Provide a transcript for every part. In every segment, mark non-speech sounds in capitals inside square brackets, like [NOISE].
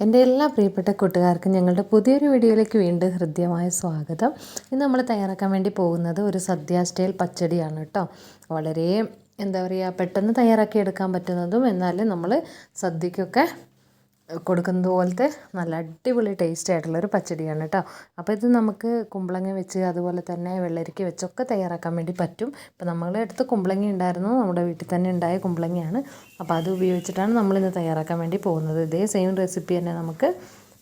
എന്റെ എല്ലാ പ്രിയപ്പെട്ട കൂട്ടുകാർക്കും ഞങ്ങളുടെ പുതിയൊരു വീഡിയോയിലേക്ക് വീണ്ടും ഹൃദ്യമായ സ്വാഗതം. ഇന്ന് നമ്മൾ തയ്യാറാക്കാൻ വേണ്ടി പോകുന്നത് ഒരു സദ്യ സ്റ്റൈൽ പച്ചടിയാണ് കേട്ടോ. വളരെ എന്താ പറയുക പെട്ടെന്ന് തയ്യാറാക്കി എടുക്കാൻ പറ്റുന്നതും എന്നാൽ നമ്മൾ സദ്യക്കൊക്കെ കൊടുക്കുന്നത് പോലത്തെ നല്ല അടിപൊളി ടേസ്റ്റ് ആയിട്ടുള്ളൊരു പച്ചടിയാണ് കേട്ടോ. അപ്പോൾ ഇത് നമുക്ക് കുമ്പളങ്ങ വെച്ച് അതുപോലെ തന്നെ വെള്ളരിക്ക വെച്ചൊക്കെ തയ്യാറാക്കാൻ വേണ്ടി പറ്റും. ഇപ്പോൾ നമ്മളെ അടുത്ത് കുമ്പളങ്ങ ഉണ്ടായിരുന്നു. നമ്മുടെ വീട്ടിൽ തന്നെ ഉണ്ടായ കുമ്പളങ്ങയാണ്. അപ്പോൾ അത് ഉപയോഗിച്ചിട്ടാണ് നമ്മളിന്ന് തയ്യാറാക്കാൻ വേണ്ടി പോകുന്നത്. ഇതേ സെയിം റെസിപ്പി തന്നെ നമുക്ക്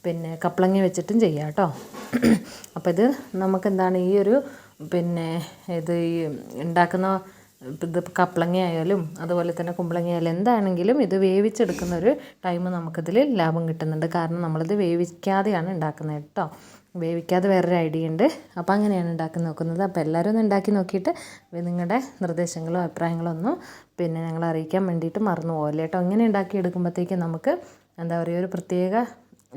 പിന്നെ കപ്പളങ്ങ വെച്ചിട്ടും ചെയ്യാം കേട്ടോ. അപ്പോൾ ഇത് നമുക്ക് എന്താണ് ഈ ഒരു പിന്നെ ഇത് ഈ ഉണ്ടാക്കുന്ന ഇത് കപ്ലങ്ങ ആയാലും അതുപോലെ തന്നെ കുമ്പളങ്ങ ആയാലും എന്താണെങ്കിലും ഇത് വേവിച്ചെടുക്കുന്ന ഒരു ടൈം നമുക്കിതിൽ ലാഭം കിട്ടുന്നുണ്ട്. കാരണം നമ്മളിത് വേവിക്കാതെയാണ് ഉണ്ടാക്കുന്നത് കേട്ടോ. വേവിക്കാതെ വേറൊരു ഐഡിയ ഉണ്ട്. അപ്പോൾ അങ്ങനെയാണ് ഉണ്ടാക്കി നോക്കുന്നത്. അപ്പോൾ എല്ലാവരും ഒന്ന് ഉണ്ടാക്കി നോക്കിയിട്ട് നിങ്ങളുടെ നിർദ്ദേശങ്ങളോ അഭിപ്രായങ്ങളോ ഒന്നും പിന്നെ ഞങ്ങളെ അറിയിക്കാൻ വേണ്ടിയിട്ട് മറന്നു പോകല്ലേ കേട്ടോ. ഇങ്ങനെ ഉണ്ടാക്കി എടുക്കുമ്പോഴത്തേക്കും നമുക്ക് എന്താ പറയുക ഒരു പ്രത്യേക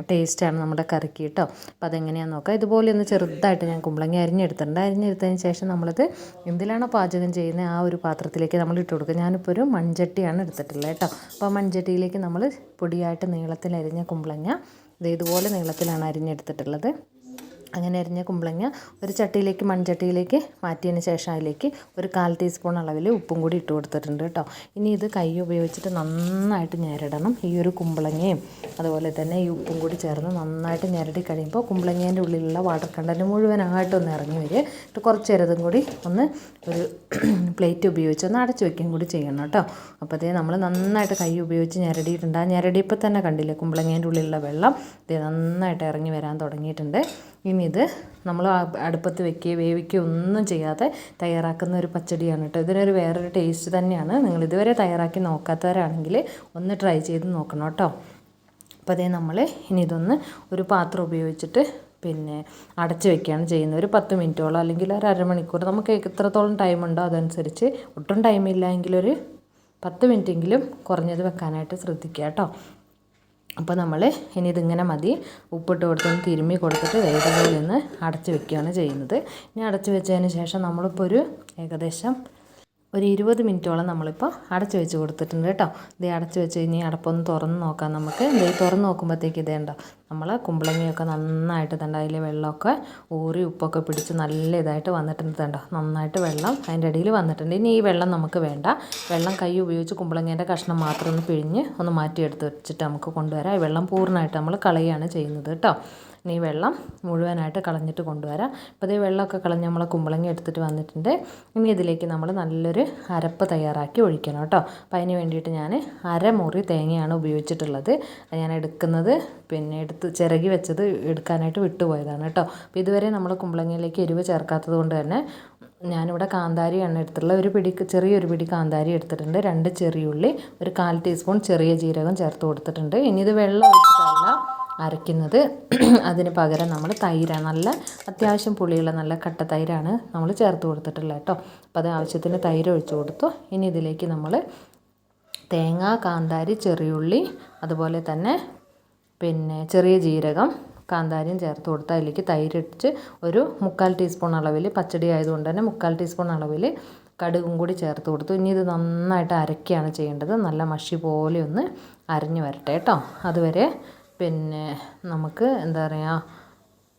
ടേസ്റ്റാണ് നമ്മുടെ കറിക്ക് കേട്ടോ. അപ്പോൾ അതെങ്ങനെയാണെന്ന് നോക്കാം. ഇതുപോലെ ഒന്ന് ചെറുതായിട്ട് ഞാൻ കുമ്പളങ്ങ അരിഞ്ഞെടുത്തിട്ടുണ്ട്. അരിഞ്ഞെടുത്തതിന് ശേഷം നമ്മളത് എന്തിലാണോ പാചകം ചെയ്യുന്നത് ആ ഒരു പാത്രത്തിലേക്ക് നമ്മൾ ഇട്ട് കൊടുക്കുക. ഞാനിപ്പോൾ ഒരു മൺചട്ടിയാണ് എടുത്തിട്ടുള്ളത് കേട്ടോ. അപ്പോൾ മൺചട്ടിയിലേക്ക് നമ്മൾ പൊടിയായിട്ട് നീളത്തിൽ അരിഞ്ഞ കുമ്പളങ്ങ ഇത് ഇതുപോലെ നീളത്തിലാണ് അരിഞ്ഞെടുത്തിട്ടുള്ളത്. അങ്ങനെ അരിഞ്ഞ കുമ്പളങ്ങ ഒരു ചട്ടിയിലേക്ക് മൺചട്ടിയിലേക്ക് മാറ്റിയതിന് ശേഷം അതിലേക്ക് ഒരു കാൽ ടീസ്പൂൺ അളവിൽ ഉപ്പും കൂടി ഇട്ട് കൊടുത്തിട്ടുണ്ട് കേട്ടോ. ഇനി ഇത് കൈ ഉപയോഗിച്ചിട്ട് നന്നായിട്ട് ഞെരടണം. ഈ ഒരു കുമ്പളങ്ങയും അതുപോലെ തന്നെ ഈ ഉപ്പും കൂടി ചേർന്ന് നന്നായിട്ട് ഞെരടി കഴിയുമ്പോൾ കുമ്പളങ്ങേന്റെ ഉള്ളിലുള്ള വാട്ടർ കണ്ടന്റ് മുഴുവനായിട്ടൊന്ന് ഇറങ്ങി വരിക. എന്നിട്ട് കുറച്ച് നേരതും കൂടി ഒന്ന് ഒരു [CLEARS THROAT] പ്ലേറ്റ് ഉപയോഗിച്ച് ഒന്ന് അടച്ചു വയ്ക്കുകയും കൂടി ചെയ്യണം കേട്ടോ. അപ്പോൾ നമ്മൾ നന്നായിട്ട് കൈ ഉപയോഗിച്ച് ഞെരടിയിട്ടുണ്ട്. ആ ഞെരടിയപ്പോൾ തന്നെ കണ്ടില്ലേ കുമ്പളങ്ങേന്റെ ഉള്ളിലുള്ള വെള്ളം? ഇത് നന്നായിട്ട് ഇറങ്ങി വരാൻ തുടങ്ങിയിട്ടുണ്ട്. ഇനി ഇത് നമ്മൾ അടുപ്പത്ത് വെക്കുകയോ വേവിക്കുകയോ ഒന്നും ചെയ്യാതെ തയ്യാറാക്കുന്ന ഒരു പച്ചടിയാണ് കേട്ടോ. ഇതിനൊരു വേറൊരു ടേസ്റ്റ് തന്നെയാണ്. നിങ്ങൾ ഇതുവരെ തയ്യാറാക്കി നോക്കാത്തവരാണെങ്കിൽ ഒന്ന് ട്രൈ ചെയ്ത് നോക്കണം കേട്ടോ. അപ്പോൾ അതേ നമ്മൾ ഇനി ഇതൊന്ന് ഒരു പാത്രം ഉപയോഗിച്ചിട്ട് പിന്നെ അടച്ചു വെക്കുകയാണ് ചെയ്യുന്നത്. ഒരു പത്ത് മിനിറ്റോളം അല്ലെങ്കിൽ ഒരു അരമണിക്കൂർ. നമുക്ക് എത്രത്തോളം ടൈം ഉണ്ടോ അതനുസരിച്ച് ഒട്ടും ടൈമില്ല എങ്കിലൊരു പത്ത് മിനിറ്റെങ്കിലും കുറഞ്ഞത് വെക്കാനായിട്ട് ശ്രദ്ധിക്കുക കേട്ടോ. അപ്പോൾ നമ്മൾ ഇനി ഇതിങ്ങനെ മതി. ഉപ്പിട്ട് കൊടുത്തൊന്ന് തിരുമ്മി കൊടുത്തിട്ട് വേഗതയിൽ നിന്ന് അടച്ചു വെക്കുകയാണ് ചെയ്യുന്നത്. ഇനി അടച്ചു വെച്ചതിന് ശേഷം നമ്മളിപ്പോൾ ഒരു ഏകദേശം ഒരു ഇരുപത് മിനിറ്റോളം നമ്മളിപ്പോൾ അടച്ചു വെച്ച് കൊടുത്തിട്ടുണ്ട് കേട്ടോ. ഇത് അടച്ചു വെച്ച് കഴിഞ്ഞാൽ അടപ്പൊന്ന് തുറന്ന് നോക്കാം നമുക്ക്. ഇത് തുറന്ന് നോക്കുമ്പോഴത്തേക്ക് ഇതേണ്ടോ നമ്മൾ കുമ്പളങ്ങയൊക്കെ നന്നായിട്ട് തണ്ട അതിലെ വെള്ളമൊക്കെ ഊറി ഉപ്പൊക്കെ പിടിച്ച് നല്ല ഇതായിട്ട് വന്നിട്ടുണ്ട് തണ്ടോ? നന്നായിട്ട് വെള്ളം അതിന്റെ ഇടയിൽ വന്നിട്ടുണ്ട്. ഇനി ഈ വെള്ളം നമുക്ക് വേണ്ട. വെള്ളം കൈ ഉപയോഗിച്ച് കുമ്പളങ്ങേന്റെ കഷ്ണം മാത്രം ഒന്ന് പിഴിഞ്ഞ് ഒന്ന് മാറ്റിയെടുത്ത് വെച്ചിട്ട് നമുക്ക് കൊണ്ടുവരാം. ഈ വെള്ളം പൂർണമായിട്ട് നമ്മൾ കളയുകയാണ് ചെയ്യുന്നത് കേട്ടോ. ഇനി ഈ വെള്ളം മുഴുവനായിട്ട് കളഞ്ഞിട്ട് കൊണ്ടുവരാം. അപ്പോൾ ഈ വെള്ളമൊക്കെ കളഞ്ഞ് നമ്മൾ കുമ്പളങ്ങ എടുത്തിട്ട് വന്നിട്ടുണ്ട്. ഇനി ഇതിലേക്ക് നമ്മൾ നല്ലൊരു അരപ്പ് തയ്യാറാക്കി ഒഴിക്കണം കേട്ടോ. അപ്പോൾ അതിന് വേണ്ടിയിട്ട് ഞാൻ അരമുറി തേങ്ങയാണ് ഉപയോഗിച്ചിട്ടുള്ളത്. ഞാൻ എടുക്കുന്നത് പിന്നെ ചിരകി വെച്ചത് എടുക്കാനായിട്ട് വിട്ടുപോയതാണ് കേട്ടോ. അപ്പോൾ ഇതുവരെ നമ്മൾ കുമ്പളങ്ങയിലേക്ക് എരിവ് ചേർക്കാത്തത് കൊണ്ട് തന്നെ ഞാനിവിടെ കാന്താരി എണ്ണ എടുത്തിട്ടുള്ള ഒരു പിടി ചെറിയൊരു പിടി കാന്താരി എടുത്തിട്ടുണ്ട്. രണ്ട് ചെറിയുള്ളി ഒരു കാൽ ടീസ്പൂൺ ചെറിയ ജീരകം ചേർത്ത് കൊടുത്തിട്ടുണ്ട്. ഇനി ഇത് വെള്ളം ഒഴിച്ചിട്ടല്ല അരയ്ക്കുന്നത്. അതിന് പകരം നമ്മൾ തൈരാണ്. നല്ല അത്യാവശ്യം പുളിയുള്ള നല്ല കട്ട തൈരാണ് നമ്മൾ ചേർത്ത് കൊടുത്തിട്ടുള്ളത് കേട്ടോ. അപ്പോൾ അത് ആവശ്യത്തിന് തൈര് ഒഴിച്ചു കൊടുത്തു. ഇനി ഇതിലേക്ക് നമ്മൾ തേങ്ങ കാന്താരി ചെറിയുള്ളി അതുപോലെ തന്നെ പിന്നെ ചെറിയ ജീരകം കാന്താരിയും ചേർത്ത് കൊടുത്ത് അതിലേക്ക് തൈരിട്ട് ഒരു മുക്കാൽ ടീസ്പൂൺ അളവിൽ പച്ചടി ആയതുകൊണ്ട് തന്നെ മുക്കാൽ ടീസ്പൂൺ അളവിൽ കടുകും കൂടി ചേർത്ത് കൊടുത്തു. ഇനി ഇത് നന്നായിട്ട് അരക്കുകയാണ് ചെയ്യേണ്ടത്. നല്ല മഷി പോലെ ഒന്ന് അരഞ്ഞു വരട്ടെ കേട്ടോ. അതുവരെ പിന്നെ നമുക്ക് എന്താ പറയുക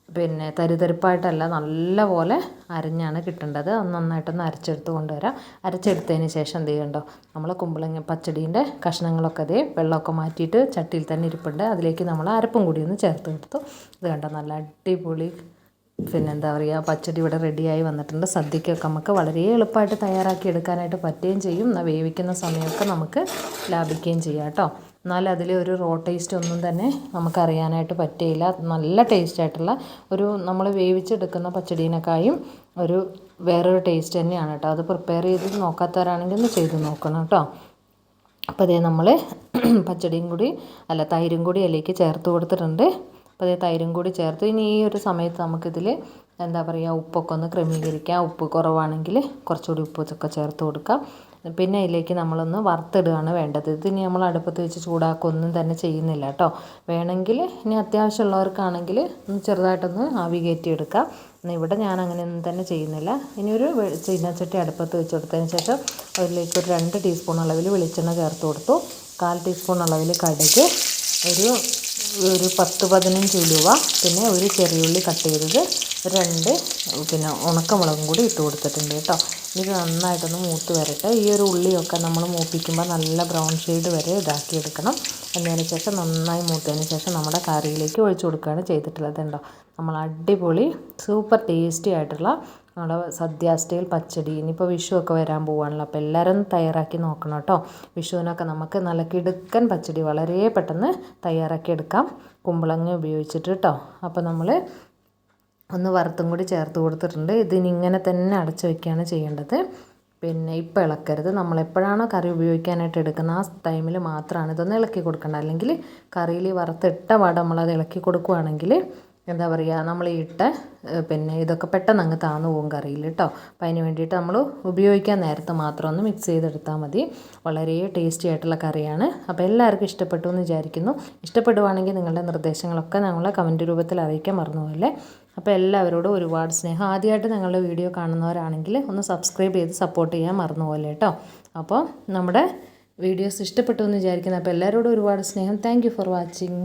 പിന്നെ തരിതരിപ്പായിട്ടല്ല നല്ല പോലെ അരഞ്ഞാണ് കിട്ടേണ്ടത്. അത് നന്നായിട്ടൊന്ന് അരച്ചെടുത്ത് കൊണ്ടുവരാം. അരച്ചെടുത്തതിന് ശേഷം എന്ത് ചെയ്യണ്ടോ? നമ്മൾ കുമ്പളങ്ങ പച്ചടീന്റെ കഷ്ണങ്ങളൊക്കെ അതേ വെള്ളമൊക്കെ മാറ്റിയിട്ട് ചട്ടിയിൽ തന്നെ ഇരിപ്പുണ്ട്. അതിലേക്ക് നമ്മൾ അരപ്പും കൂടി ഒന്ന് ചേർത്ത് കൊടുത്തു. ഇത് കണ്ടോ? നല്ല അടിപൊളി പിന്നെ എന്താ പറയുക പച്ചടി ഇവിടെ റെഡിയായി വന്നിട്ടുണ്ട്. സദ്യക്കൊക്കെ നമുക്ക് വളരെ എളുപ്പമായിട്ട് തയ്യാറാക്കി എടുക്കാനായിട്ട് പറ്റുകയും ചെയ്യും. വേവിക്കുന്ന സമയമൊക്കെ നമുക്ക് ലാഭിക്കുകയും ചെയ്യാം കേട്ടോ. എന്നാൽ അതിൽ ഒരു റോ ടേസ്റ്റ് ഒന്നും തന്നെ നമുക്കറിയാനായിട്ട് പറ്റില്ല നല്ല ടേസ്റ്റായിട്ടുള്ള ഒരു നമ്മൾ വേവിച്ചെടുക്കുന്ന പച്ചടീനേക്കായും ഒരു വേറൊരു ടേസ്റ്റ് തന്നെയാണ് കേട്ടോ. അത് പ്രിപ്പയർ ചെയ്ത് നോക്കാത്തവരാണെങ്കിൽ ഒന്ന് ചെയ്ത് നോക്കണം കേട്ടോ. അപ്പോൾ അതേ നമ്മൾ [CLEARS THROAT] പച്ചടിയും കൂടി അല്ല തൈരും കൂടി അതിലേക്ക് ചേർത്ത് കൊടുത്തിട്ടുണ്ട്. അപ്പോൾ അതേ തൈരും കൂടി ചേർത്ത് ഇനി ഈ ഒരു സമയത്ത് നമുക്കിതിൽ എന്താ പറയുക ഉപ്പൊക്കെ ഒന്ന് ക്രമീകരിക്കാം. ഉപ്പ് കുറവാണെങ്കിൽ കുറച്ചുകൂടി ഉപ്പൊക്കെ ചേർത്ത് കൊടുക്കാം. പിന്നെ അതിലേക്ക് നമ്മളൊന്ന് വറുത്തിടുകയാണ് വേണ്ടത്. ഇത് ഇനി നമ്മൾ അടുപ്പത്ത് വെച്ച് ചൂടാക്കൊന്നും തന്നെ ചെയ്യുന്നില്ല കേട്ടോ. വേണമെങ്കിൽ ഇനി അത്യാവശ്യമുള്ളവർക്കാണെങ്കിൽ ചെറുതായിട്ടൊന്ന് ആവി കയറ്റി എടുക്കാം ഇവിടെ ഞാൻ അങ്ങനെയൊന്നും തന്നെ ചെയ്യുന്നില്ല. ഇനി ഒരു ചീനച്ചട്ടി അടുപ്പത്ത് വെച്ച് കൊടുത്തതിന് ശേഷം അതിലേക്ക് ഒരു രണ്ട് ടീസ്പൂൺ അളവിൽ വെളിച്ചെണ്ണ ചേർത്ത് കൊടുത്തു. കാൽ ടീസ്പൂൺ അളവിൽ കടുക് ഒരു ഒരു പത്ത് പതിനഞ്ച് ഉലുവ പിന്നെ ഒരു ചെറിയുള്ളി കട്ട് ചെയ്തത് രണ്ട് പിന്നെ ഉണക്കമുളകും കൂടി ഇട്ട് കൊടുത്തിട്ടുണ്ട് കേട്ടോ. ഇത് നന്നായിട്ടൊന്ന് മൂത്ത് വരട്ടെ. ഈ ഒരു ഉള്ളിയൊക്കെ നമ്മൾ മൂപ്പിക്കുമ്പോൾ നല്ല ബ്രൗൺ ഷെയ്ഡ് വരെ ഇതാക്കി എന്നതിന് ശേഷം നന്നായി മൂത്തതിന് ശേഷം നമ്മുടെ കറിയിലേക്ക് ഒഴിച്ചു കൊടുക്കുകയാണ് ചെയ്തിട്ടുള്ളത് ഉണ്ടോ നമ്മൾ അടിപൊളി സൂപ്പർ ടേസ്റ്റി ആയിട്ടുള്ള നമ്മുടെ സദ്യ സ്റ്റൈൽ പച്ചടി ഇനിയിപ്പോൾ വിഷുവൊക്കെ വരാൻ പോവുകയാണല്ലോ അപ്പോൾ എല്ലാവരും തയ്യാറാക്കി നോക്കണം കേട്ടോ. വിഷുവിനൊക്കെ നമുക്ക് നല്ല കിടുക്കൻ പച്ചടി വളരെ പെട്ടെന്ന് തയ്യാറാക്കി എടുക്കാം. കുമ്പളങ്ങ ഉപയോഗിച്ചിട്ട് കേട്ടോ. അപ്പോൾ നമ്മൾ ഒന്ന് വറുത്തും കൂടി ചേർത്ത് കൊടുത്തിട്ടുണ്ട്. ഇതിനി ഇങ്ങനെ തന്നെ അടച്ചു വയ്ക്കുകയാണ് ചെയ്യേണ്ടത്. പിന്നെ ഇപ്പോൾ ഇളക്കരുത്. നമ്മൾ എപ്പോഴാണോ കറി ഉപയോഗിക്കാനായിട്ട് എടുക്കുന്ന ആ ടൈമിൽ മാത്രമാണ് ഇതൊന്ന് ഇളക്കി കൊടുക്കേണ്ടത്. അല്ലെങ്കിൽ കറിയിൽ വറുത്തിട്ട പാടം നമ്മളത് ഇളക്കി കൊടുക്കുകയാണെങ്കിൽ എന്താ പറയുക നമ്മൾ ഇട്ട പിന്നെ ഇതൊക്കെ പെട്ടെന്ന് അങ്ങ് താന്നു പോകും കറിയിൽ കേട്ടോ. അപ്പോൾ അതിന് വേണ്ടിയിട്ട് നമ്മൾ ഉപയോഗിക്കാൻ നേരത്തെ മാത്രം ഒന്ന് മിക്സ് ചെയ്തെടുത്താൽ മതി. വളരെ ടേസ്റ്റി ആയിട്ടുള്ള കറിയാണ്. അപ്പോൾ എല്ലാവർക്കും ഇഷ്ടപ്പെട്ടു എന്ന് വിചാരിക്കുന്നു. ഇഷ്ടപ്പെടുവാണെങ്കിൽ നിങ്ങളുടെ നിർദ്ദേശങ്ങളൊക്കെ ഞങ്ങളെ കമന്റ് രൂപത്തിൽ അറിയിക്കാൻ മറന്നുപോലെ അപ്പോൾ എല്ലാവരോടും ഒരുപാട് സ്നേഹം. ആദ്യമായിട്ട് ഞങ്ങളുടെ വീഡിയോ കാണുന്നവരാണെങ്കിൽ ഒന്ന് സബ്സ്ക്രൈബ് ചെയ്ത് സപ്പോർട്ട് ചെയ്യാൻ മറന്നുപോലെ കേട്ടോ. അപ്പോൾ നമ്മുടെ വീഡിയോസ് ഇഷ്ടപ്പെട്ടു എന്ന് വിചാരിക്കുന്നു. അപ്പോൾ എല്ലാവരോടും ഒരുപാട് സ്നേഹം. Thank for watching